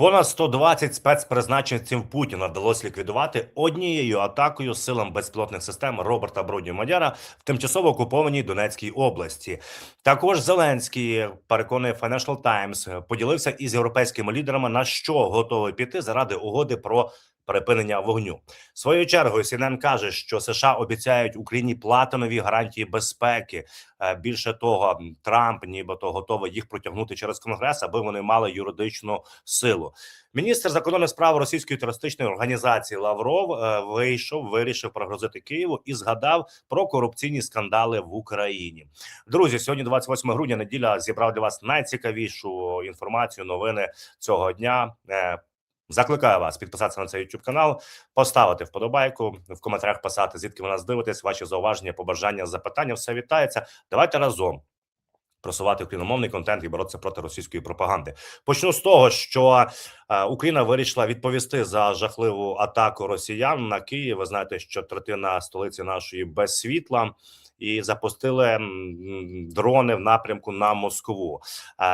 Понад 120 спецпризначенців Путіна вдалося ліквідувати однією атакою силам безпілотних систем Роберта Бродні Мадяра в тимчасово окупованій Донецькій області. Також Зеленський переконує Financial Times, поділився із європейськими лідерами на що готовий піти заради угоди про припинення вогню. Своєю чергою CNN каже, що США обіцяють Україні платинові гарантії безпеки. Е, Більше того, Трамп нібито готовий їх протягнути через конгрес, аби вони мали юридичну силу. Міністр закордонних справ російської терористичної організації Лавров е, вийшов, вирішив прогрозити Києву і згадав про корупційні скандали в Україні. Друзі, сьогодні, 28 грудня, неділя зібрав для вас найцікавішу інформацію. Новини цього дня. Закликаю вас підписатися на цей YouTube канал, поставити вподобайку в коментарях, писати звідки ви нас дивитесь, ваші зауваження, побажання, запитання. Все вітається. Давайте разом просувати україномовний контент і боротися проти російської пропаганди. Почну з того, що е, Україна вирішила відповісти за жахливу атаку росіян на Київ. Ви знаєте, що третина столиці нашої без світла. І запустили дрони в напрямку на Москву.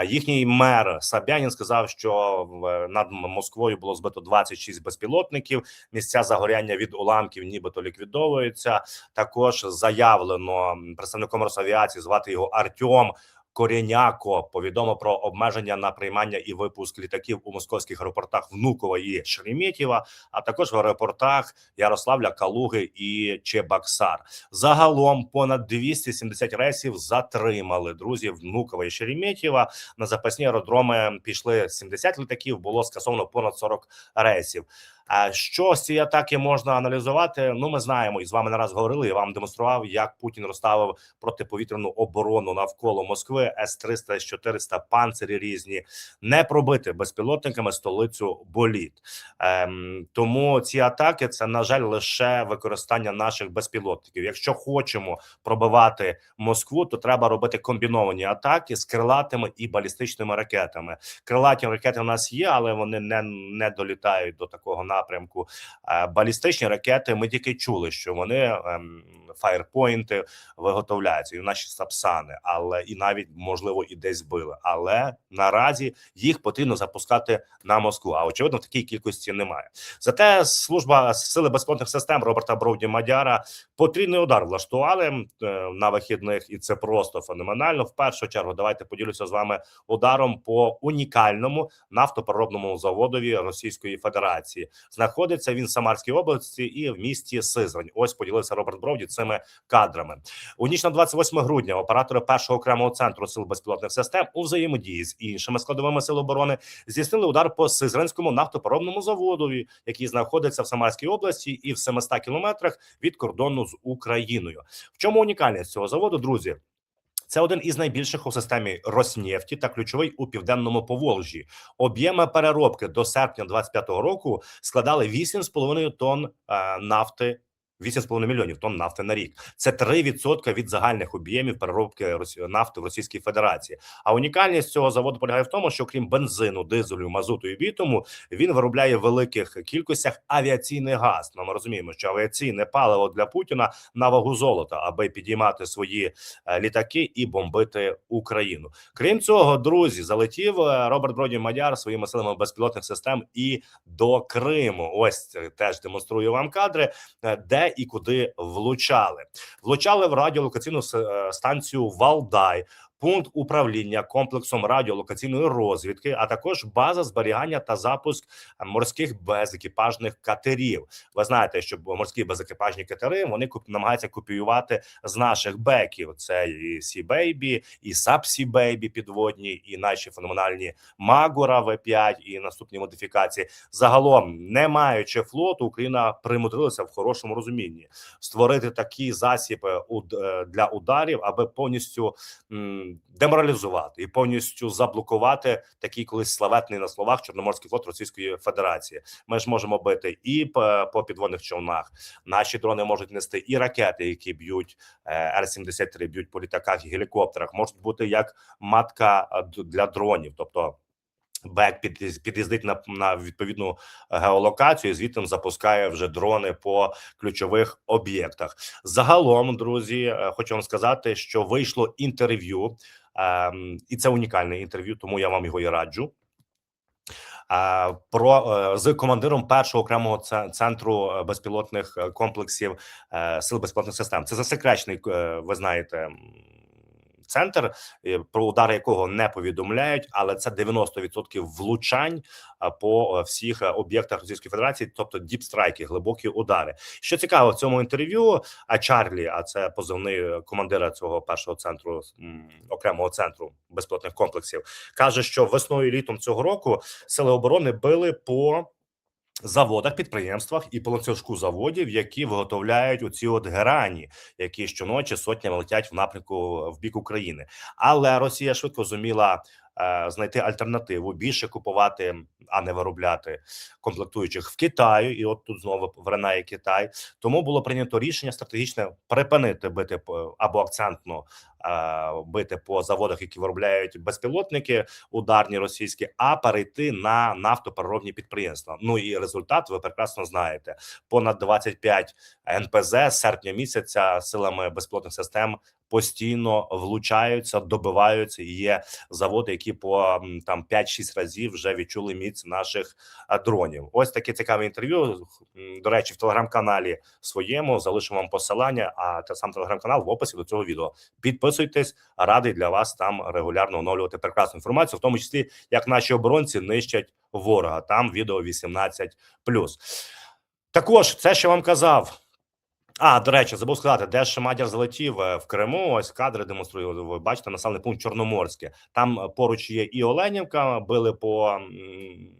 Їхній мер Сабянін сказав, що над Москвою було збито 26 безпілотників. Місця загоряння від уламків, нібито ліквідовуються. Також заявлено представником Росавіації звати його Артем. Корєняко повідомив про обмеження на приймання і випуск літаків у московських аеропортах Внукова і Шереметьєва, а також в аеропортах Ярославля, Калуги і Чебоксар. Загалом понад 270 рейсів затримали друзі Внукова і Шереметьєва. На запасні аеродроми пішли 70 літаків. Було скасовано понад 40 рейсів. А що з цієї атаки можна аналізувати? Ну, ми знаємо і з вами не раз говорили. Я вам демонстрував, як Путін розставив протиповітряну оборону навколо Москви. С 300 С 400 панцирі різні не пробити безпілотниками столицю боліт. Ем, тому ці атаки це на жаль лише використання наших безпілотників. Якщо хочемо пробивати Москву, то треба робити комбіновані атаки з крилатими і балістичними ракетами. Крилаті ракети у нас є, але вони не, не долітають до такого напрямку. Е, Балістичні ракети. Ми тільки чули, що вони ем, фаєрпойнти виготовляються і наші сапсани, але і навіть можливо і десь били. Але наразі їх потрібно запускати на Москву. А очевидно, такій кількості немає. Зате служба сили безпілотних систем Роберта Бровді Мадяра потрібний удар влаштували е, на вихідних, і це просто феноменально. В першу чергу давайте поділюся з вами ударом по унікальному нафтопереробному заводові Російської Федерації. Знаходиться він в Самарській області і в місті Сизрань. Ось поділився Роберт Бровді цими кадрами. У ніч на 28 грудня оператори першого окремого центру сил безпілотних систем у взаємодії з іншими складовими сил оборони здійснили удар по Сизранському нафтопереробному заводові, який знаходиться в Самарській області і в 700 кілометрах від кордону з Україною. В чому унікальність цього заводу, друзі? Це один із найбільших у системі Роснефті та ключовий у південному Поволжі. Об'єми переробки до серпня 25-го року складали 8,5 тонн е, нафти. 8,5 мільйонів тонн нафти на рік. Це 3% від загальних об'ємів переробки нафти в Російській Федерації. А унікальність цього заводу полягає в тому, що крім бензину, дизелю, мазуту і бітуму, він виробляє в великих кількостях авіаційний газ. Ну, ми розуміємо, що авіаційне паливо для Путіна на вагу золота, аби підіймати свої е, літаки і бомбити Україну. Крім цього, друзі, залетів е, Роберт Броді Мадяр своїми силами безпілотних систем і до Криму. Ось теж демонструю вам кадри, е, і куди влучали. Влучали в радіолокаційну е, станцію Валдай. Пункт управління комплексом радіолокаційної розвідки, а також база зберігання та запуск морських безекіпажних катерів. Ви знаєте, що морські безекіпажні катери вони намагаються копіювати з наших беків. Це і Baby, і Baby підводні, і наші феноменальні Магура В5 і наступні модифікації. Загалом, не маючи флоту, Україна примудрилася в хорошому розумінні створити такі засіби е, для ударів, аби повністю деморалізувати і повністю заблокувати такий колись славетний на словах Чорноморський флот Російської Федерації. Ми ж можемо бити і по, підводних човнах. Наші дрони можуть нести і ракети, які б'ють е, Р-73, б'ють по літаках і гелікоптерах. Можуть бути як матка е, для дронів, тобто. Бек під'їз- під'їздить на, на відповідну геолокацію, і звідти запускає вже дрони по ключових об'єктах. Загалом, друзі, е, хочу вам сказати, що вийшло інтерв'ю, ем, і це унікальне інтерв'ю, тому я вам його і раджу. е, про е, з командиром першого окремого центру е, безпілотних е, комплексів е, сил безпілотних систем. Це засекречений, е, ви знаєте. Центр е, про удари якого не повідомляють, але це 90% влучань по е, всіх е, об'єктах Російської Федерації, тобто діпстрайки, глибокі удари. Що цікаво в цьому інтерв'ю, а Чарлі, а це позивний командира цього першого центру окремого центру безпілотних комплексів, каже, що весною і літом цього року сили оборони били по заводах, підприємствах і по ланцюжку заводів, які виготовляють оці от герані, які щоночі сотнями летять в напрямку в бік України. Але Росія швидко зуміла е, знайти альтернативу, більше купувати, а не виробляти комплектуючих в Китаю. І от тут знову вринає Китай. Тому було прийнято рішення стратегічне припинити бити або акцентно бити по заводах, які виробляють безпілотники, ударні російські, а перейти на нафтопереробні підприємства. Ну і результат ви прекрасно знаєте. Понад 25 НПЗ серпня місяця силами безпілотних систем постійно влучаються, добиваються. І є заводи, які по там 5-6 разів вже відчули міць наших дронів. Ось таке цікаве інтерв'ю. До речі, в телеграм-каналі своєму залишу вам посилання. А те сам телеграм-канал в описі до цього відео. Підписуйтесь, радий для вас там регулярно оновлювати прекрасну інформацію, в тому числі як наші оборонці нищать ворога. Там відео 18+. Також це, що вам казав. А, до речі, забув сказати, де ж Мадяр залетів е, в Криму. Ось кадри демонструю. Ви бачите населений пункт Чорноморське. Там поруч є і Оленівка. Били по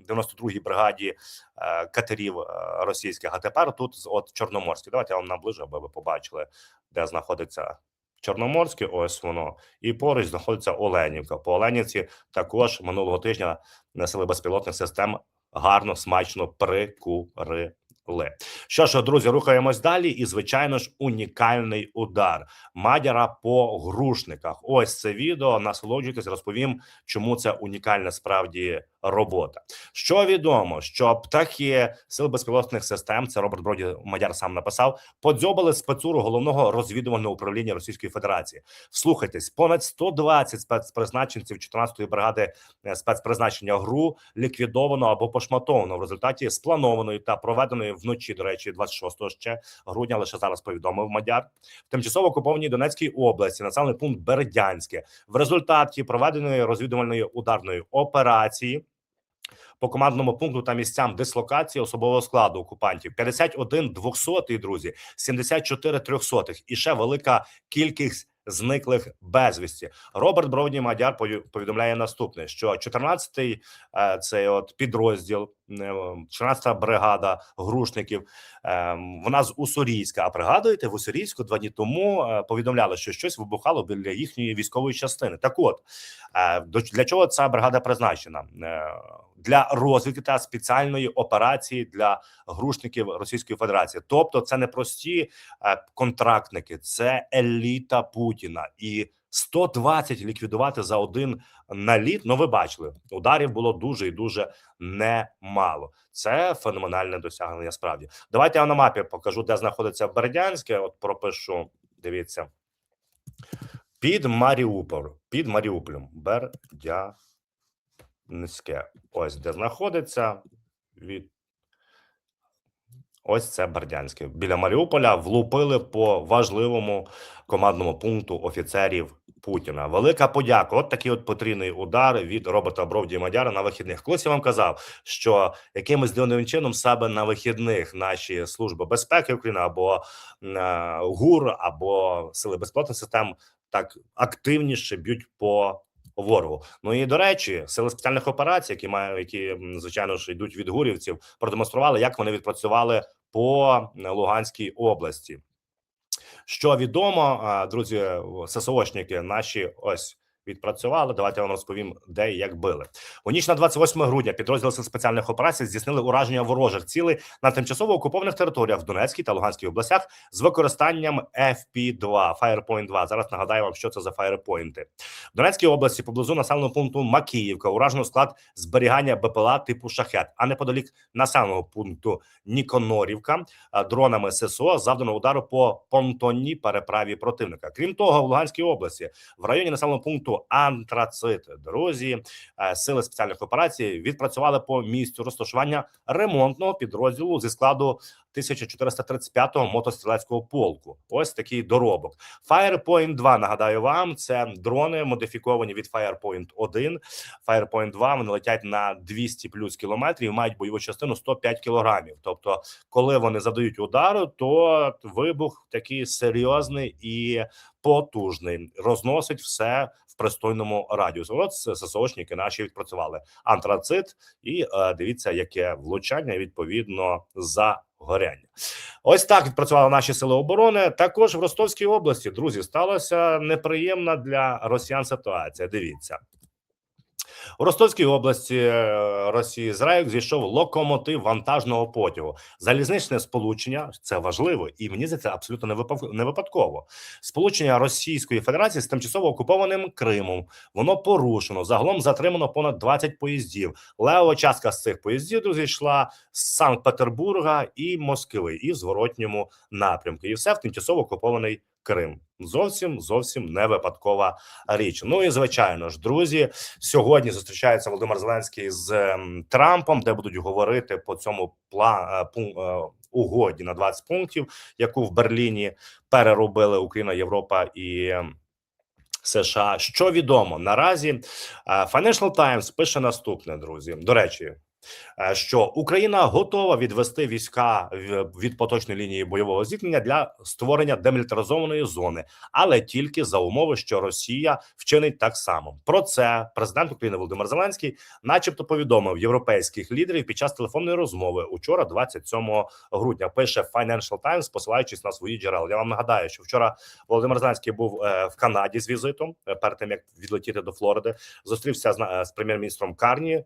92-й бригаді е, катерів е, російських. А тепер тут от Чорноморське. Давайте я вам наближу, аби ви побачили, де знаходиться Чорноморське. Ось воно. І поруч знаходиться Оленівка. По Оленівці також минулого тижня насили безпілотних систем гарно, смачно прикурили. Що ж, друзі, рухаємось далі, і звичайно ж, унікальний удар Мадяра по грушниках. Ось це відео. Насолоджуйтесь, розповім, чому це унікальна справді робота. Що відомо, що птахи сил безпілотних систем, це Роберт Броді Мадяр сам написав, подзьобали спецуру головного розвідувального управління Російської Федерації. Слухайтесь, понад 120 спецпризначенців 14-ї бригади е, спецпризначення ГРУ ліквідовано або пошматовано в результаті спланованої та проведеної вночі. До речі, 26 ще грудня. Лише зараз повідомив Мадяр в тимчасово окупованій Донецькій області, населений пункт Бердянське. В результаті проведеної розвідувальної ударної операції. По командному пункту та місцям дислокації особового складу окупантів 51 200, друзі, 74 300 і ще велика кількість зниклих безвісті. Роберт Бровні Мадяр повідомляє наступне: що 14-й е, цей от підрозділ, 14-та бригада грушників. е, Вона з Уссурійська. А пригадуєте, в Уссурійську два дні тому е, повідомляли, що щось вибухало біля їхньої військової частини. Так, от е, для чого ця бригада призначена? Е, Для розвідки та спеціальної операції для грушників Російської Федерації, тобто це не прості контрактники, це еліта Путіна і 120 ліквідувати за один наліт. Ну, ви бачили, ударів було дуже і дуже немало. Це феноменальне досягнення. Справді, давайте я на мапі покажу, де знаходиться Бердянське. От пропишу. Дивіться під Маріуполь, під Маріуполем. Бердянське. Ось де знаходиться від Ось це Бердянське. Біля Маріуполя влупили по важливому командному пункту офіцерів Путіна. Велика подяка. От такий от потрійний удар від Роберта Бровді Мадяра на вихідних. Колись я вам казав, що якимось дивним чином себе на вихідних наші служби безпеки України або е, ГУР, або сили безпілотних систем так активніше б'ють по ворогу. Ну і до речі, сили спеціальних операцій, які мають, які звичайно ж йдуть від гурівців, продемонстрували, як вони відпрацювали по Луганській області. Що відомо, друзі, ССОшники наші ось відпрацювали. Давайте я вам розповім, де і як били. У ніч на 28 грудня підрозділи спеціальних операцій здійснили ураження ворожих цілей на тимчасово окупованих територіях в Донецькій та Луганській областях з використанням FP2, Firepoint 2. Зараз нагадаю вам, що це за фаєрпойнти. В Донецькій області поблизу населеного пункту Макіївка уражено склад зберігання БПЛА типу шахет, а неподалік населеного пункту Ніконорівка дронами ССО завдано удару по понтонній переправі противника. Крім того, в Луганській області в районі населеного пункту підрозділу Антрацит. Друзі, е, сили спеціальних операцій відпрацювали по місцю розташування ремонтного підрозділу зі складу 1435-го мотострілецького полку. Ось такий доробок. Firepoint 2, нагадаю вам, це дрони модифіковані від Firepoint 1. Firepoint 2 вони летять на 200 плюс кілометрів, мають бойову частину 105 кілограмів. Тобто, коли вони задають удару, то вибух такий серйозний і потужний, розносить все в пристойному радіусі. От ССОшники наші відпрацювали антрацит, і е, дивіться, яке влучання відповідно за горяння. Ось так відпрацювали наші сили оборони. Також в Ростовській області, друзі, сталася неприємна для росіян ситуація. Дивіться. У Ростовській області е, Росії з зійшов локомотив вантажного потягу. Залізничне сполучення це важливо, і мені здається, абсолютно не випав- не випадково. Сполучення Російської Федерації з тимчасово окупованим Кримом. Воно порушено. Загалом затримано понад 20 поїздів. Лева частка з цих поїздів друзі йшла з Санкт-Петербурга і Москви, і в зворотньому напрямку. І все в тимчасово окупований Крим. Зовсім зовсім не випадкова річ. Ну і звичайно ж, друзі, сьогодні зустрічається Володимир Зеленський з ем, Трампом, де будуть говорити по цьому план угоді на 20 пунктів, яку в Берліні переробили Україна, Європа і. ем, США, що відомо наразі, е, Financial Times пише наступне, друзі. До речі, е, що Україна готова відвести війська від поточної лінії бойового зіткнення для створення демілітаризованої зони, але тільки за умови, що Росія вчинить так само. Про це президент України Володимир Зеленський, начебто, повідомив європейських лідерів під час телефонної розмови учора, 27 грудня. Пише Financial Times, посилаючись на свої джерела. Я вам нагадаю, що вчора Володимир Зеленський був е, в Канаді з візитом е, перед тим як відлетіти до Флориди. Зустрівся з прем'єр-міністром Карні.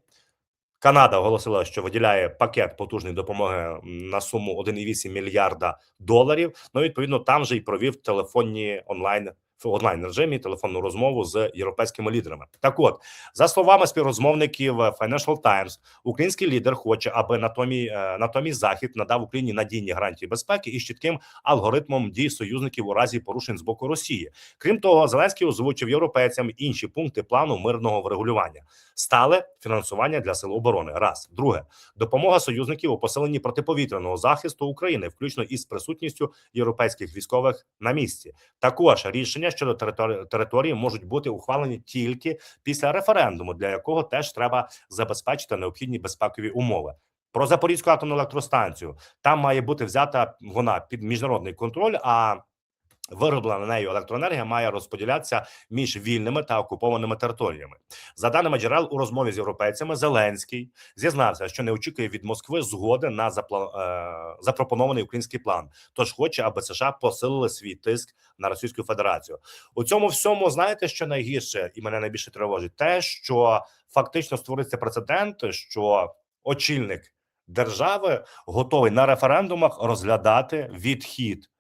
Канада оголосила, що виділяє пакет потужної допомоги на суму 1,8 мільярда доларів. Ну відповідно, там же й провів телефонні онлайн в онлайн режимі телефонну розмову з європейськими лідерами. Так, от за словами співрозмовників Financial Times, український лідер хоче, аби натомість натомість захід надав Україні надійні гарантії безпеки із чітким алгоритмом дій союзників у разі порушень з боку Росії. Крім того, Зеленський озвучив європейцям інші пункти плану мирного врегулювання. Стале фінансування для сил оборони. Раз друге допомога союзників у посиленні протиповітряного захисту України, включно із присутністю європейських військових на місці. Також рішення щодо території, території можуть бути ухвалені тільки після референдуму, для якого теж треба забезпечити необхідні безпекові умови. Про Запорізьку атомну електростанцію там має бути взята вона під міжнародний контроль. А Вироблена нею електроенергія має розподілятися між вільними та окупованими територіями. За даними джерел у розмові з європейцями, Зеленський зізнався, що не очікує від Москви згоди на запла... е... запропонований український план. Тож хоче, аби США посилили свій тиск на Російську Федерацію. У цьому всьому знаєте, що найгірше, і мене найбільше тривожить, те, що фактично створиться прецедент, що очільник держави готовий на референдумах розглядати відхід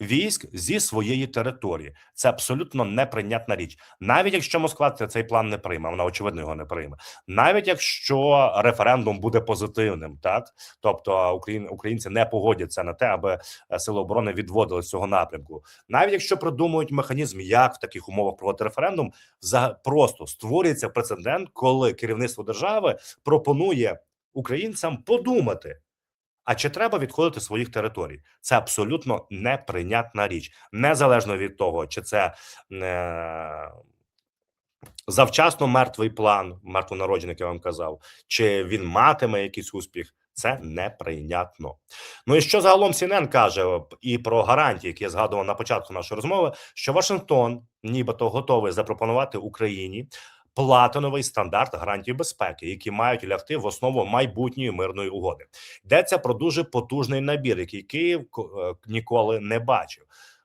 військ зі своєї території. Це абсолютно неприйнятна річ. Навіть якщо Москва це- цей план не прийме, вона очевидно його не прийме. Навіть якщо референдум буде позитивним, так тобто Україн, українці не погодяться на те, аби е, сили оборони відводили з цього напрямку. Навіть якщо придумують механізм, як в таких умовах проводити референдум, за просто створюється прецедент, коли керівництво держави пропонує українцям подумати. А чи треба відходити своїх територій? Це абсолютно неприйнятна річ, незалежно від того, чи це е, завчасно мертвий план, мертвонароджений, як я вам казав, чи він матиме якийсь успіх. Це неприйнятно. Ну і що загалом CNN каже і про гарантії, які я згадував на початку нашої розмови, що Вашингтон нібито готовий запропонувати Україні платиновий стандарт гарантій безпеки, які мають лягти в основу майбутньої мирної угоди. Йдеться про дуже потужний набір, який Київ е, ніколи не бачив.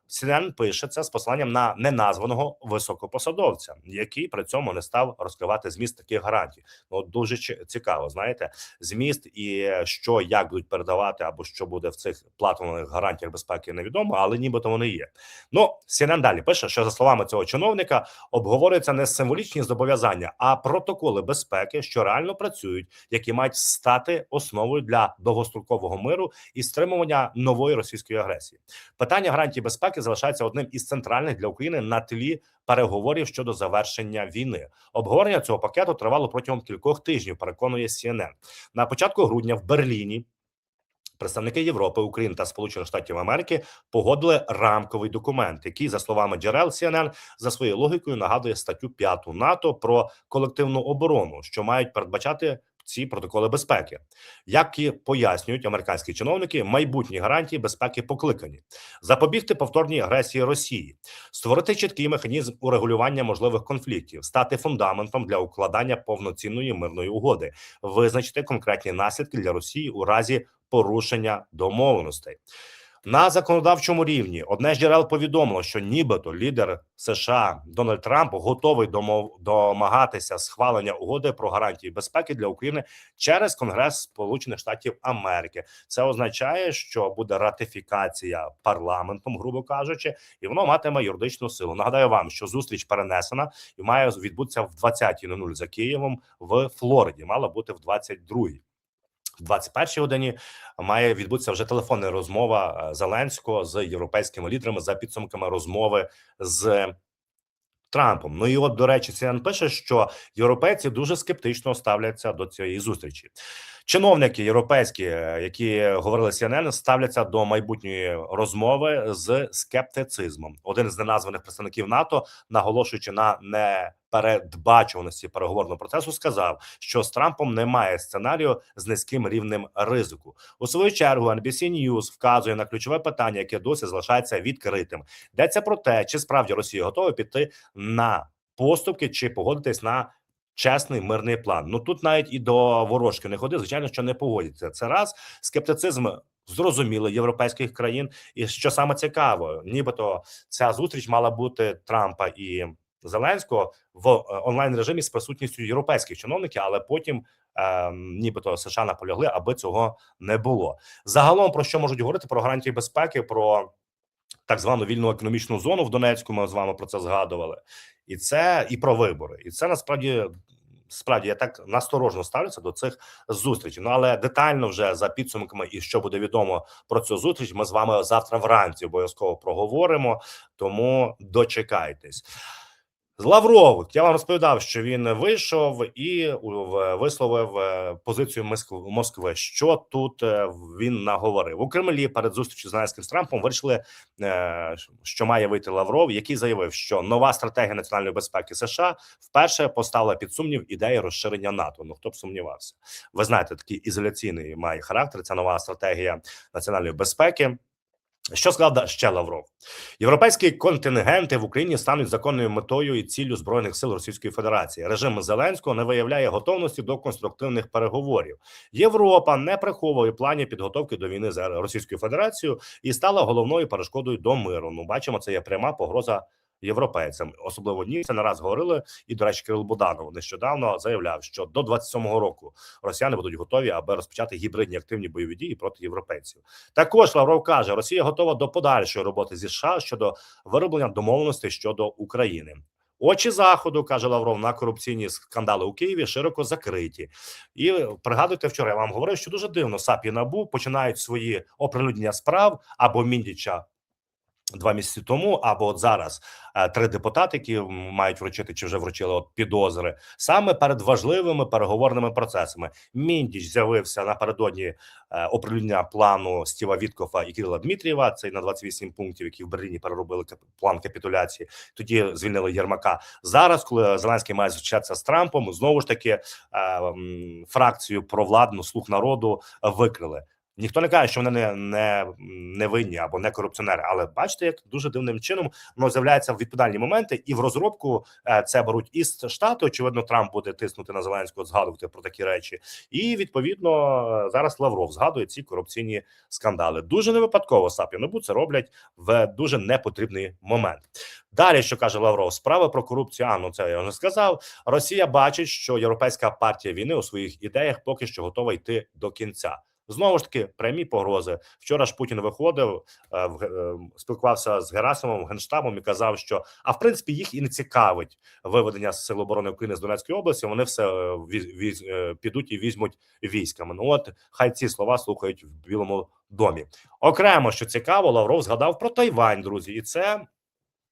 CNN пише це з посиланням на неназваного високопосадовця, який при цьому не став розкривати зміст таких гарантій. Ну дуже цікаво, знаєте, зміст і е, що як будуть передавати, або що буде в цих платинових гарантіях безпеки, невідомо, але нібито вони є. Ну CNN далі пише, що за словами цього чиновника обговорюються не символічні зобов'язання, а протоколи безпеки, що реально працюють, які мають стати основою для довгострокового миру і стримування нової російської агресії. Питання гарантій безпеки безпеки залишається одним із центральних для України на тлі переговорів щодо завершення війни. Обговорення цього пакету тривало протягом кількох тижнів. Переконує CNN. на початку грудня в Берліні. Представники Європи, України та Сполучених Штатів Америки погодили рамковий документ, який, за словами джерел CNN, за своєю логікою нагадує статтю 5 НАТО про колективну оборону, що мають передбачати ці протоколи безпеки, як і пояснюють американські чиновники, майбутні гарантії безпеки покликані. Запобігти повторній агресії Росії, створити чіткий механізм урегулювання можливих конфліктів, стати фундаментом для укладання повноцінної мирної угоди, визначити конкретні наслідки для Росії у разі порушення домовленостей. На законодавчому рівні одне з джерел повідомило, що нібито лідер США Дональд Трамп готовий домов домагатися схвалення угоди про гарантії безпеки для України через Конгрес Сполучених Штатів Америки. Це означає, що буде ратифікація парламентом, грубо кажучи, і воно матиме юридичну силу. Нагадаю вам, що зустріч перенесена і має відбутися в 20.00 за Києвом в Флориді. Мала бути в 22.00. В 21 годині має відбутися вже телефонна розмова е, Зеленського з європейськими лідерами за підсумками розмови з Трампом. Ну і от до речі, CNN пише, що європейці дуже скептично ставляться до цієї зустрічі. Чиновники європейські, е, які говорили CNN, ставляться до майбутньої розмови з скептицизмом. Один з неназваних представників НАТО, наголошуючи на непередбачуваності переговорного процесу, сказав, що з Трампом немає сценарію з низьким рівнем ризику. У свою чергу NBC News вказує на ключове питання, яке досі залишається відкритим. Йдеться про те, чи справді Росія готова піти на поступки, чи погодитись на чесний мирний план. Ну тут навіть і до ворожки не ходи. Звичайно, що не погодяться. Це раз скептицизм зрозумілий європейських країн. І що саме цікаво, нібито ця зустріч мала бути Трампа і Зеленського в е, онлайн режимі з присутністю європейських чиновників, але потім. Е, нібито США наполягли, аби цього не було. Загалом про що можуть говорити про гарантії безпеки, про так звану вільну економічну зону в Донецьку. Ми з вами про це згадували, і це і про вибори. І це насправді справді я так насторожно ставлюся до цих зустрічей. Ну але детально вже за підсумками, і що буде відомо про цю зустріч, ми з вами завтра вранці обов'язково проговоримо. Тому дочекайтесь. З Лавров я вам розповідав, що він вийшов і висловив е, позицію Москви. Що тут е, він наговорив у Кремлі перед зустрічю з з Трампом. Вирішили, е, що має вийти Лавров, який заявив, що нова стратегія національної безпеки США вперше поставила під сумнів ідею розширення НАТО. Ну хто б сумнівався? Ви знаєте, такий ізоляційний має характер. Ця нова стратегія національної безпеки. Що сказав ще Лавров? Європейські контингенти в Україні стануть законною метою і ціллю збройних сил Російської Федерації. Режим Зеленського не виявляє готовності до конструктивних переговорів. Європа не приховує планів підготовки до війни з Російською Федерацією і стала головною перешкодою до миру. Ну, бачимо, це є пряма погроза. Європейцям, особливо ні, це не раз говорили. І до речі, Кирил Буданов нещодавно заявляв, що до 27-го року росіяни будуть готові, аби розпочати гібридні активні бойові дії проти європейців. Також Лавров каже, Росія готова до подальшої роботи зі США щодо вироблення домовленостей щодо України. Очі заходу каже Лавров на корупційні скандали у Києві широко закриті. І пригадуйте, вчора я вам говорив, що дуже дивно САП і НАБУ починають свої оприлюднення справ або Міндіча два місяці тому, або от зараз е, три депутати, які мають вручити чи вже вручили от підозри, саме перед важливими переговорними процесами. Міндіч з'явився напередодні е, оприлюднення плану Стіва Віткофа і Кирила Дмитрієва. Це на 28 пунктів, які в Берліні переробили план капітуляції. Тоді звільнили Єрмака. Зараз, коли Зеленський має зустрічатися з Трампом, знову ж таки е, фракцію провладну слух народу викрили. Ніхто не каже, що вони не, не, не винні або не корупціонери, але бачите, як дуже дивним чином воно з'являється в відповідальні моменти, і в розробку е, це беруть із штату. Очевидно, Трамп буде тиснути на Зеленського, згадувати про такі речі. І відповідно зараз Лавров згадує ці корупційні скандали. Дуже не випадково САП і НАБУ це роблять в дуже непотрібний момент. Далі, що каже Лавров, справа про корупцію. А ну це я вже сказав. Росія бачить, що європейська партія війни у своїх ідеях поки що готова йти до кінця. Знову ж таки, прямі погрози. Вчора ж Путін виходив, е, в е, спілкувався з Герасимовим генштабом і казав, що а в принципі їх і не цікавить виведення сил оборони України з Донецької області. Вони все е, віз- віз- підуть і візьмуть військами. Ну от хай ці слова слухають в Білому домі. Окремо, що цікаво, Лавров згадав про Тайвань, друзі, і це.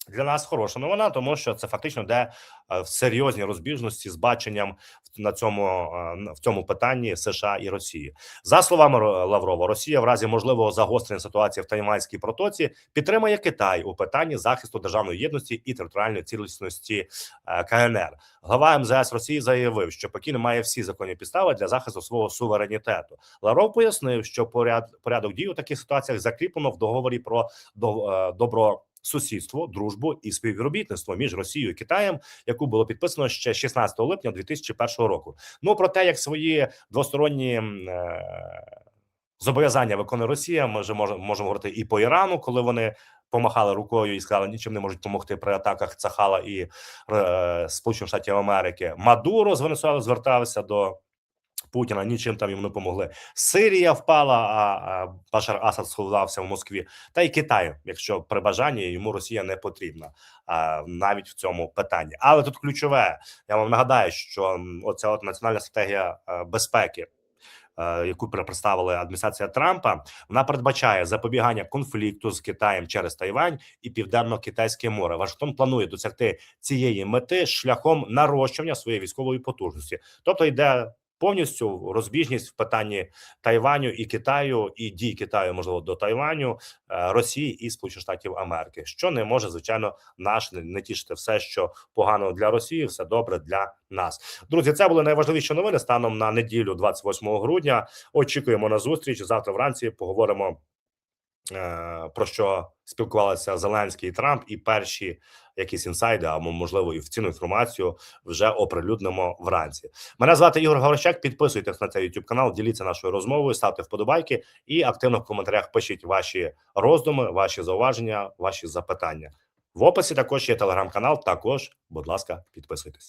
Для нас хороша новина, тому що це фактично йде е, в серйозні розбіжності з баченням на цьому е, в цьому питанні США і Росії. За словами Ро- Лаврова, Росія в разі можливого загострення ситуації в Тайванській протоці підтримує Китай у питанні захисту державної єдності і територіальної цілісності е, КНР. Глава МЗС Росії заявив, що Пекін має всі законні підстави для захисту свого суверенітету. Лавров пояснив, що поряд порядок дій у таких ситуаціях закріплено в договорі про до, добро. Сусідство, дружбу і співробітництво між Росією і Китаєм, яку було підписано ще 16 липня 2001 року. Ну про те, як свої двосторонні е, зобов'язання виконує Росія, ми вже можемо, можемо говорити і по Ірану, коли вони помахали рукою і сказали, нічим не можуть допомогти при атаках Цахала і е, Сполучених Штатів Америки. Мадуро з Венесуели звертався до. Путіна нічим там йому не помогли. Сирія впала, а, Башар Асад сховався в Москві. Та й Китай, якщо при бажанні йому Росія не потрібна а, навіть в цьому питанні. Але тут ключове, я вам нагадаю, що оця от національна стратегія е, безпеки. е, Яку представила адміністрація Трампа, вона передбачає запобігання конфлікту з Китаєм через Тайвань і Південно-Китайське море. Вашингтон планує досягти цієї мети шляхом нарощування своєї військової потужності, тобто йде повністю розбіжність в питанні Тайваню і Китаю, і дій Китаю, можливо, до Тайваню, е, Росії і Сполучених Штатів Америки, що не може звичайно наш не, не тішити все, що погано для Росії, все добре для нас. Друзі, це були найважливіші новини станом на неділю, 28 грудня. Очікуємо на зустріч завтра. Вранці поговоримо. Е, Про що спілкувалися Зеленський і Трамп, і перші якісь інсайди, або можливо і офіційну інформацію вже оприлюднимо вранці. Мене звати Ігор Гаврищак. Підписуйтесь на цей YouTube канал, діліться нашою розмовою, ставте вподобайки і активно в коментарях пишіть ваші роздуми, ваші зауваження, ваші запитання. В описі також є телеграм-канал. Також, будь ласка, підписуйтесь.